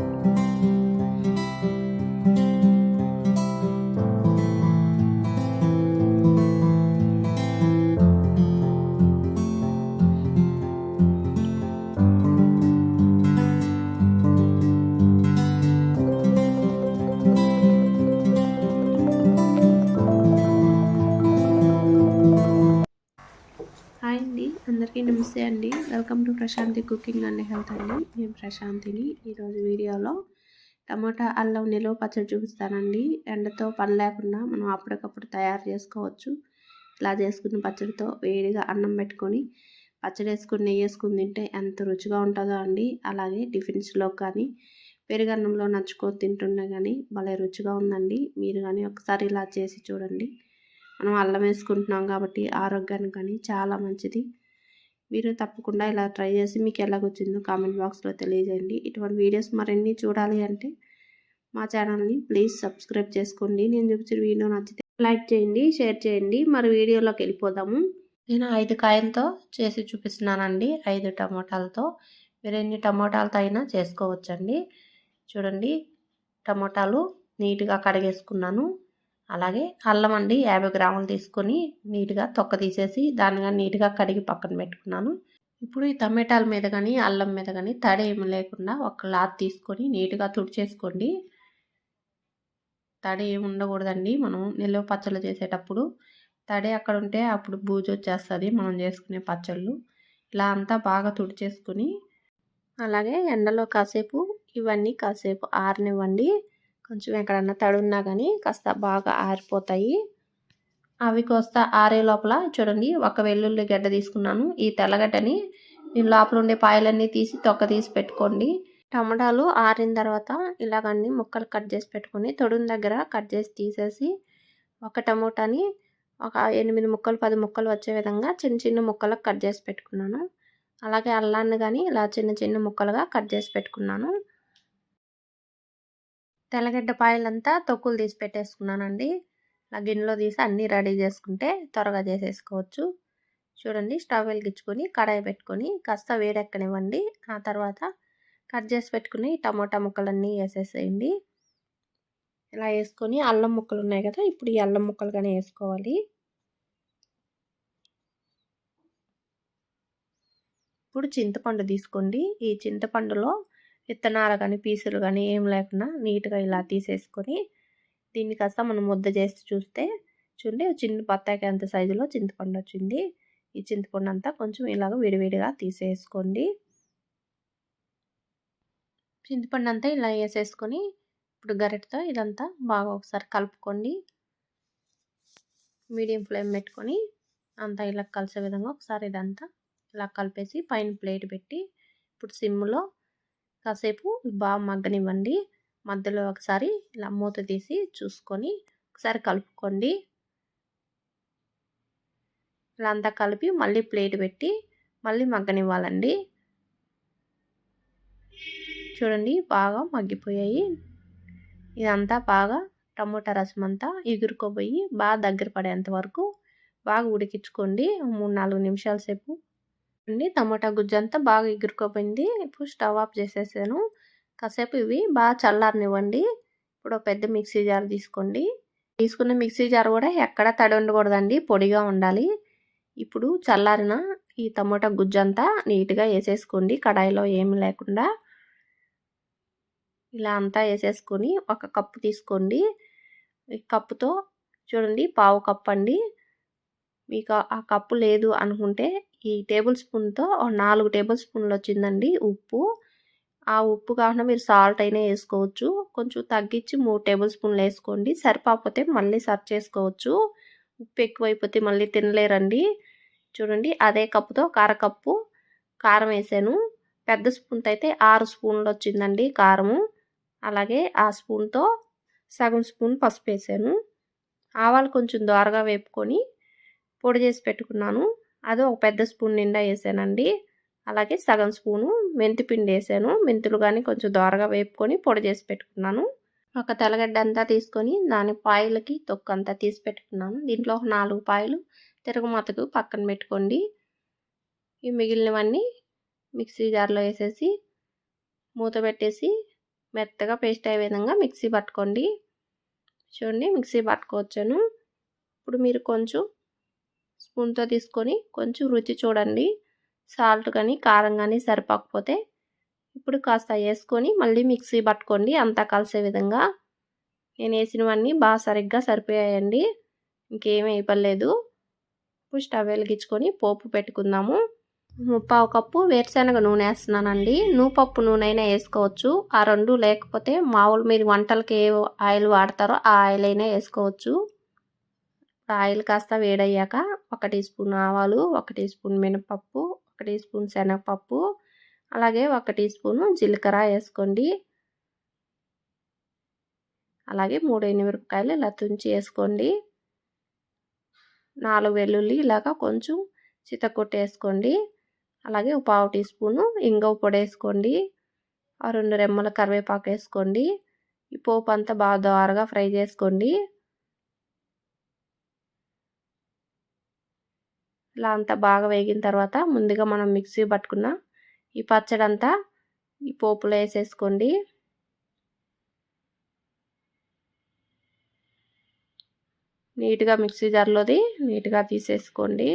Thank you. నమస్తే అండి. Welcome to Prashanti cooking and health అండి. నేను ప్రశాంతిని. ఈరోజు వీడియోలో టమోటా అల్లం నిలువ పచ్చడి చూపిస్తానండి. ఎండతో పని లేకుండా మనం అప్పటికప్పుడు తయారు చేసుకోవచ్చు. ఇలా చేసుకున్న పచ్చడితో వేడిగా అన్నం పెట్టుకొని పచ్చడి వేసుకుని నెయ్యి వేసుకుని తింటే ఎంత రుచిగా ఉంటుందో అండి. అలాగే టిఫిన్స్లో కానీ పెరుగన్నంలో నచ్చుకో తింటున్నా కానీ భలే రుచిగా ఉందండి. మీరు కానీ ఒకసారి ఇలా చేసి చూడండి. మనం అల్లం వేసుకుంటున్నాం కాబట్టి ఆరోగ్యానికి కానీ చాలా మంచిది. మీరు తప్పకుండా ఇలా ట్రై చేసి మీకు ఎలాగొచ్చిందో కామెంట్ బాక్స్లో తెలియజేయండి. ఇటువంటి వీడియోస్ మరిన్ని చూడాలి అంటే మా ఛానల్ని ప్లీజ్ సబ్స్క్రైబ్ చేసుకోండి. నేను చూపించిన వీడియో నచ్చితే లైక్ చేయండి షేర్ చేయండి. మరి వీడియోలోకి వెళ్ళిపోదాము. నేను ఐదు కాయలతో చేసి చూపిస్తున్నానండి. ఐదు టమోటాలతో. మీరు ఎన్ని టమోటాలతో అయినా చేసుకోవచ్చండి. చూడండి టమోటాలు నీట్గా కడిగేసుకున్నాను. అలాగే అల్లం అండి యాభై గ్రాములు తీసుకొని నీట్గా తొక్క తీసేసి దానిగా నీట్గా కడిగి పక్కన పెట్టుకున్నాను. ఇప్పుడు ఈ టమాటాల మీద కానీ అల్లం మీద కానీ తడి ఏమి లేకుండా ఒక క్లాత్ తీసుకొని నీట్గా తుడిచేసుకోండి. తడి ఏమి ఉండకూడదండి. మనం నిల్వ పచ్చళ్ళు చేసేటప్పుడు తడి అక్కడ ఉంటే అప్పుడు బూజు వచ్చేస్తుంది. మనం చేసుకునే పచ్చళ్ళు ఇలా అంతా బాగా తుడిచేసుకుని అలాగే ఎండలో కాసేపు ఇవన్నీ కాసేపు ఆరనివ్వండి. కొంచెం ఎక్కడన్నా తడున్నా కానీ కాస్త బాగా ఆరిపోతాయి. అవి కోస్త ఆరే లోపల చూడండి ఒక వెల్లుల్లి గడ్డ తీసుకున్నాను. ఈ తెల్లగడ్డని నేను లోపల ఉండే పాయలన్నీ తీసి తొక్క తీసి పెట్టుకోండి. టమాటాలు ఆరిన తర్వాత ఇలాగన్నీ ముక్కలు కట్ చేసి పెట్టుకొని తొడుని దగ్గర కట్ చేసి తీసేసి ఒక టమోటాని ఒక ఎనిమిది ముక్కలు పది ముక్కలు వచ్చే విధంగా చిన్న చిన్న ముక్కలకు కట్ చేసి పెట్టుకున్నాను. అలాగే అల్లాన్ని కానీ ఇలా చిన్న చిన్న ముక్కలుగా కట్ చేసి పెట్టుకున్నాను. తెల్లగడ్డ పాయలంతా తొక్కులు తీసి పెట్టేసుకున్నానండి. ఇలా గిన్నెలో తీసి అన్నీ రెడీ చేసుకుంటే త్వరగా చేసేసుకోవచ్చు. చూడండి స్టవ్ వెలిగించుకొని కడాయి పెట్టుకొని కాస్త వేడెక్కనివ్వండి. ఆ తర్వాత కట్ చేసి పెట్టుకుని టమోటా ముక్కలన్నీ వేసేసేయండి. ఇలా వేసుకొని అల్లం ముక్కలు ఉన్నాయి కదా ఇప్పుడు ఈ అల్లం ముక్కలు కానీ వేసుకోవాలి. ఇప్పుడు చింతపండు తీసుకోండి. ఈ చింతపండులో విత్తనాలు కానీ పీసులు కానీ ఏం లేకుండా నీట్గా ఇలా తీసేసుకొని దీన్ని కాస్త మనం ముద్ద చేసి చూస్తే చూడండి చిన్న బత్తాయి అంత సైజులో చింతపండు వచ్చింది. ఈ చింతపండు అంతా కొంచెం ఇలాగ విడివిడిగా తీసేసుకోండి. చింతపండు అంతా ఇలా వేసేసుకొని ఇప్పుడు గరిటతో ఇదంతా బాగా ఒకసారి కలుపుకోండి. మీడియం ఫ్లేమ్ పెట్టుకొని అంతా ఇలా కలిసే విధంగా ఒకసారి ఇదంతా ఇలా కలిపేసి పైన ప్లేట్ పెట్టి ఇప్పుడు సిమ్లో కాసేపు బాగా మగ్గనివ్వండి. మధ్యలో ఒకసారి ఇలా మూత తీసి చూసుకొని ఒకసారి కలుపుకోండి. ఇలా అంతా కలిపి మళ్ళీ ప్లేట్ పెట్టి మళ్ళీ మగ్గనివ్వాలండి. చూడండి బాగా మగ్గిపోయాయి. ఇదంతా బాగా టమోటా రసం అంతా ఎగురుకోపోయి బాగా దగ్గర పడేంత వరకు బాగా ఉడికించుకోండి. మూడు నాలుగు నిమిషాల సేపు అండి టమాటా గుజ్జు అంతా బాగా ఎగురుకోపోయింది ఇప్పుడు స్టవ్ ఆఫ్ చేసేసాను. కాసేపు ఇవి బాగా చల్లారనివ్వండి. ఇప్పుడు పెద్ద మిక్సీ జార్ తీసుకోండి. తీసుకున్న మిక్సీ జార్ కూడా ఎక్కడ తడి ఉండకూడదండి. పొడిగా ఉండాలి. ఇప్పుడు చల్లారిన ఈ టమోటా గుజ్జు అంతా నీట్గా వేసేసుకోండి. కడాయిలో ఏమి లేకుండా. ఇలా అంతా వేసేసుకొని ఒక కప్పు తీసుకోండి. ఈ కప్పుతో చూడండి పావు కప్పు అండి మీకు ఆ కప్పు లేదు అనుకుంటే ఈ టేబుల్ స్పూన్తో నాలుగు టేబుల్ స్పూన్లు వచ్చిందండి ఉప్పు. ఆ ఉప్పు కాకుండా మీరు సాల్ట్ అయినా వేసుకోవచ్చు. కొంచెం తగ్గించి మూడు టేబుల్ స్పూన్లు వేసుకోండి. సరిపోతే మళ్ళీ సర్చ్ చేసుకోవచ్చు. ఉప్పు ఎక్కువైపోతే మళ్ళీ తినలేరండి. చూడండి అదే కప్పుతో కారకప్పు కారం వేసాను. పెద్ద స్పూన్తో అయితే ఆరు స్పూన్లు వచ్చిందండి కారము. అలాగే ఆ స్పూన్తో సగం స్పూన్ పసుపు వేసాను. ఆవాలు కొంచెం దోరగా వేపుకొని పొడి చేసి పెట్టుకున్నాను. అది ఒక పెద్ద స్పూన్ నిండా వేసానండి. అలాగే సగం స్పూను మెంతి పిండి వేసాను. మెంతులు కానీ కొంచెం దోరగా వేపుకొని పొడి చేసి పెట్టుకున్నాను. ఒక తెల్లగడ్డ అంతా తీసుకొని దాని పాయలకి తొక్కు అంతా తీసి పెట్టుకున్నాను. దీంట్లో ఒక నాలుగు పాయలు తిరుగుమతకు పక్కన పెట్టుకోండి. ఈ మిగిలినవన్నీ మిక్సీ జార్లో వేసేసి మూత పెట్టేసి మెత్తగా పేస్ట్ అయ్యే విధంగా మిక్సీ పట్టుకోండి. చూడండి మిక్సీ పట్టుకోవచ్చాను. ఇప్పుడు మీరు కొంచెం స్పూన్తో తీసుకొని కొంచెం రుచి చూడండి. సాల్ట్ కానీ కారం కానీ సరిపోకపోతే ఇప్పుడు కాస్త వేసుకొని మళ్ళీ మిక్సీ పట్టుకోండి. అంతా కలిసే విధంగా. నేను వేసినవన్నీ బాగా సరిగ్గా సరిపోయాయండి. ఇంకేమీ అయిపోలేదు ఇప్పుడు స్టవ్ వెలిగించుకొని పోపు పెట్టుకుందాము. ముప్పావు కప్పు వేరుశనగ నూనె వేస్తున్నానండి. నూపప్పు నూనె అయినా వేసుకోవచ్చు. ఆ రెండు లేకపోతే మామూలు మీరు వంటలకి ఏ ఆయిల్ వాడతారో ఆ ఆయిల్ అయినా వేసుకోవచ్చు. ఆయిల్ కాస్త వేడయ్యాక ఒక టీ స్పూన్ ఆవాలు ఒక టీ స్పూన్ మినపప్పు ఒక టీ స్పూన్ శనగపప్పు అలాగే ఒక టీ స్పూను జీలకర్ర వేసుకోండి. అలాగే మూడు ఎనిమిరపకాయలు ఇలా తుంచి వేసుకోండి. నాలుగు వెల్లుల్లి ఇలాగా కొంచెం చితకొట్టి వేసుకోండి. అలాగే ఒక పావు టీ స్పూను ఇంగవ పొడి వేసుకోండి. ఆ రెండు రెమ్మల కరివేపాకు వేసుకోండి. ఈ పోపు అంతా బాగా దోరగా ఫ్రై చేసుకోండి. ఇలా అంతా బాగా వేగిన తర్వాత ముందుగా మనం మిక్సీ పట్టుకున్న ఈ పచ్చడి అంతా ఈ పోపులో వేసేసుకోండి. నీట్గా మిక్సీ జార్లోది నీట్గా తీసేసుకోండి.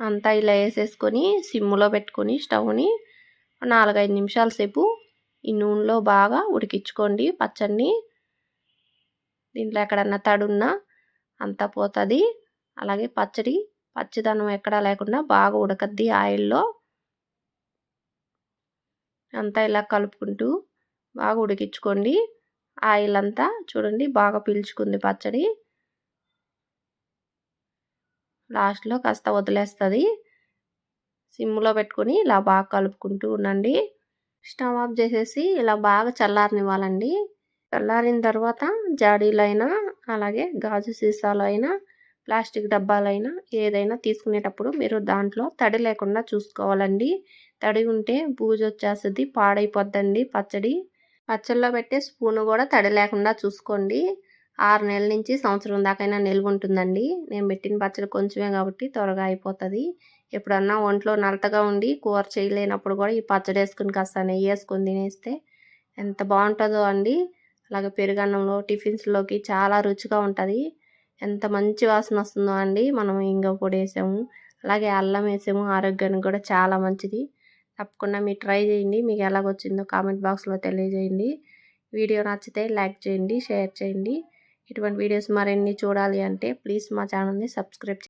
అంతా ఇలా వేసేసుకొని సిమ్లో పెట్టుకొని స్టవ్ని నాలుగైదు నిమిషాల సేపు ఈ నూనెలో బాగా ఉడికించుకోండి పచ్చడిని. దీంట్లో ఎక్కడన్నా తడున్నా అంతా పోతుంది. అలాగే పచ్చడి పచ్చిదనం ఎక్కడా లేకుండా బాగా ఉడకద్ది ఆయిల్లో. అంతా ఇలా కలుపుకుంటూ బాగా ఉడికించుకోండి. ఆయిల్ అంతా చూడండి బాగా పీల్చుకుంది పచ్చడి. లాస్ట్లో కాస్త వదిలేస్తుంది. సిమ్లో పెట్టుకొని ఇలా బాగా కలుపుకుంటూ ఉండండి. స్టవ్ ఆఫ్ చేసేసి ఇలా బాగా చల్లారనివ్వాలండి. చల్లారిన తర్వాత జాడీలైనా అలాగే గాజు సీసాలు అయినా ప్లాస్టిక్ డబ్బాలైనా ఏదైనా తీసుకునేటప్పుడు మీరు దాంట్లో తడి లేకుండా చూసుకోవాలండి. తడి ఉంటే బూజు వచ్చేస్తుంది పాడైపోద్దండి పచ్చడి. పచ్చళ్ళలో పెట్టే స్పూన్ కూడా తడి లేకుండా చూసుకోండి. ఆరు నెలల నుంచి సంవత్సరం దాకైనా నిల్వ ఉంటుందండి. నేను పెట్టిన పచ్చడి కొంచెమే కాబట్టి త్వరగా అయిపోతుంది. ఎప్పుడన్నా ఒంట్లో నలతగా ఉండి కూర చేయలేనప్పుడు కూడా ఈ పచ్చడి వేసుకుని కాస్త నెయ్యి వేసుకొని తినేస్తే ఎంత బాగుంటుందో అండి. అలాగే పెరుగన్నంలో టిఫిన్స్లోకి చాలా రుచిగా ఉంటుంది. ఎంత మంచి వాసన వస్తుందో అండి. మనం ఇంగ పొడి వేసాము అలాగే అల్లం వేసాము. ఆరోగ్యానికి కూడా చాలా మంచిది. తప్పకుండా మీరు ట్రై చేయండి. మీకు ఎలాగొచ్చిందో కామెంట్ బాక్స్లో తెలియజేయండి. వీడియో నచ్చితే లైక్ చేయండి షేర్ చేయండి. ఇటువంటి వీడియోస్ మరిన్ని చూడాలి అంటే ప్లీజ్ మా ఛానల్ని సబ్స్క్రైబ్